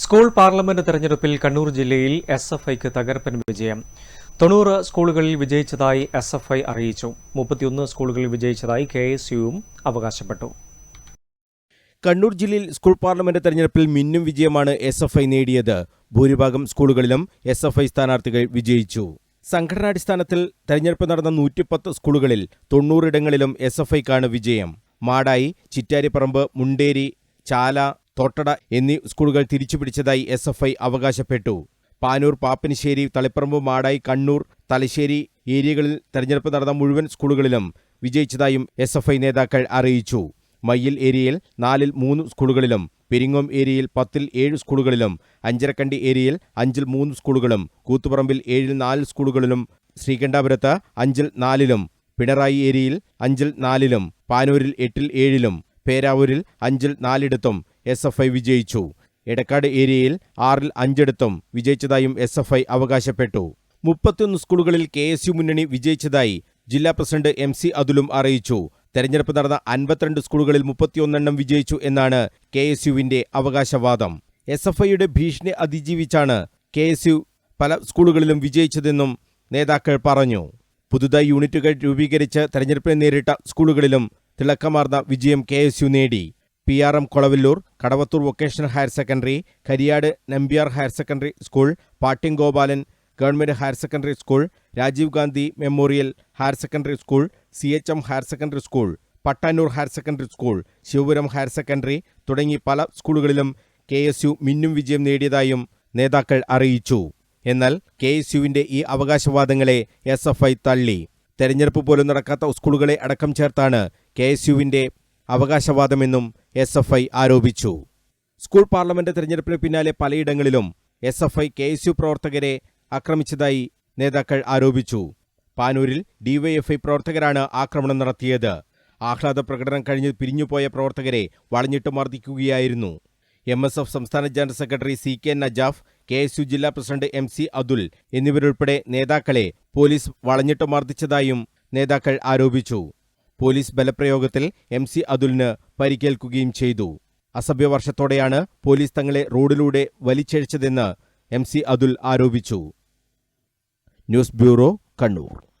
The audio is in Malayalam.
സ്കൂൾ പാർലമെന്റ് തെരഞ്ഞെടുപ്പിൽ കണ്ണൂർ ജില്ലയിൽ എസ് എഫ് ഐക്ക് തകർപ്പൻ വിജയം. തൊണ്ണൂറ് സ്കൂളുകളിൽ വിജയിച്ചതായി എസ് എഫ് ഐ അറിയിച്ചു. മുപ്പത്തിയൊന്ന് സ്കൂളുകളിൽ വിജയിച്ചതായി കെ എസ് യുവും അവകാശപ്പെട്ടു. കണ്ണൂർ ജില്ലയിൽ സ്കൂൾ പാർലമെന്റ് തെരഞ്ഞെടുപ്പിൽ മിന്നും വിജയമാണ് എസ് എഫ് ഐ നേടിയത്. ഭൂരിഭാഗം സ്കൂളുകളിലും എസ് എഫ് ഐ സ്ഥാനാർത്ഥികൾ വിജയിച്ചു. സംഘടനാടിസ്ഥാനത്തിൽ തെരഞ്ഞെടുപ്പ് നടന്ന നൂറ്റിപ്പത്ത് സ്കൂളുകളിൽ തൊണ്ണൂറിടങ്ങളിലും എസ് എഫ് ഐക്കാണ് വിജയം. മാടായി ചിറ്റാരിപ്പറമ്പ് മുണ്ടേരി ചാല തോട്ടട എന്നീ സ്കൂളുകൾ തിരിച്ചുപിടിച്ചതായി എസ് എഫ് ഐ അവകാശപ്പെട്ടു. പാനൂർ പാപ്പിനിശ്ശേരി തളിപ്പറമ്പ് മാടായി കണ്ണൂർ തലശ്ശേരി ഏരിയകളിൽ തെരഞ്ഞെടുപ്പ് നടന്ന മുഴുവൻ സ്കൂളുകളിലും വിജയിച്ചതായും എസ് എഫ് ഐ നേതാക്കൾ അറിയിച്ചു. മയ്യിൽ ഏരിയയിൽ നാലിൽ മൂന്ന് സ്കൂളുകളിലും പെരിങ്ങോം ഏരിയയിൽ പത്തിൽ ഏഴ് സ്കൂളുകളിലും അഞ്ചരക്കണ്ടി ഏരിയയിൽ അഞ്ചിൽ മൂന്ന് സ്കൂളുകളും കൂത്തുപറമ്പിൽ ഏഴിൽ നാല് സ്കൂളുകളിലും ശ്രീകണ്ഠാപുരത്ത് അഞ്ചിൽ നാലിലും പിണറായി ഏരിയയിൽ അഞ്ചിൽ നാലിലും പാനൂരിൽ എട്ടിൽ ഏഴിലും പേരാവൂരിൽ അഞ്ചിൽ നാലിടത്തും എസ് എഫ് ഐ വിജയിച്ചു. എടക്കാട് ഏരിയയിൽ ആറിൽ അഞ്ചിടത്തും വിജയിച്ചതായും എസ് എഫ് ഐ അവകാശപ്പെട്ടു. മുപ്പത്തിയൊന്ന് സ്കൂളുകളിൽ കെ എസ് യു മുന്നണി വിജയിച്ചതായി ജില്ലാ പ്രസിഡന്റ് എം സി അതുലും അറിയിച്ചു. തെരഞ്ഞെടുപ്പ് നടന്ന അൻപത്തിരണ്ട് സ്കൂളുകളിൽ മുപ്പത്തിയൊന്നെണ്ണം വിജയിച്ചു എന്നാണ് കെ എസ് യുവിന്റെ അവകാശവാദം. എസ് എഫ് ഐയുടെ ഭീഷണി അതിജീവിച്ചാണ് കെ എസ് യു പല സ്കൂളുകളിലും വിജയിച്ചതെന്നും നേതാക്കൾ പറഞ്ഞു. പുതുതായി യൂണിറ്റുകൾ രൂപീകരിച്ച് തെരഞ്ഞെടുപ്പിനെ നേരിട്ട സ്കൂളുകളിലും തിളക്കമാർന്ന വിജയം കെ എസ് യു നേടി. P R M Kolavallur Kadavathur vocational higher secondary Kariyad Nambiar higher secondary school പാട്ടിംഗോപാലൻ government higher secondary school Rajiv Gandhi memorial higher secondary school C H M higher secondary school Pattanur higher secondary school Sivapuram higher secondary തുടങ്ങി പല സ്കൂളുകളിലും കെ എസ് യു മിന്നും വിജയം നേടിയതായും നേതാക്കൾ അറിയിച്ചു. എന്നാൽ കെ എസ് യുവിന്റെ ഈ അവകാശവാദങ്ങളെ എസ് എഫ് ഐ തള്ളി. തെരഞ്ഞെടുപ്പ് പോലും നടക്കാത്ത സ്കൂളുകളെ അടക്കം ചേർത്താണ് കെ എസ് യുവിന്റെ അവകാശവാദമെന്നും എസ് എഫ് ഐ ആരോപിച്ചു. സ്കൂൾ പാർലമെന്റ് തെരഞ്ഞെടുപ്പിന് പിന്നാലെ പലയിടങ്ങളിലും S F I K S U പ്രവർത്തകരെ ആക്രമിച്ചതായി നേതാക്കൾ ആരോപിച്ചു. പാനൂരിൽ ഡിവൈഎഫ്ഐ പ്രവർത്തകരാണ് ആക്രമണം നടത്തിയത്. ആഹ്ലാദ പ്രകടനം കഴിഞ്ഞ് പിരിഞ്ഞുപോയ പ്രവർത്തകരെ വളഞ്ഞിട്ട് മർദ്ദിക്കുകയായിരുന്നു. എം എസ് എഫ് സംസ്ഥാന general secretary C K Najaf K S U ജില്ലാ പ്രസിഡന്റ് എം സി അതുൽ എന്നിവരുൾപ്പെടെ നേതാക്കളെ പോലീസ് വളഞ്ഞിട്ട് മർദ്ദിച്ചതായും നേതാക്കൾ ആരോപിച്ചു. പോലീസ് ബലപ്രയോഗത്തിൽ എം സി അതുലിന് പരിക്കേൽക്കുകയും ചെയ്തു. അസഭ്യവർഷത്തോടെയാണ് പോലീസ് തങ്ങളെ റോഡിലൂടെ വലിച്ചഴിച്ചതെന്ന് എം സി അതുൽ ആരോപിച്ചു. News bureau Kannur.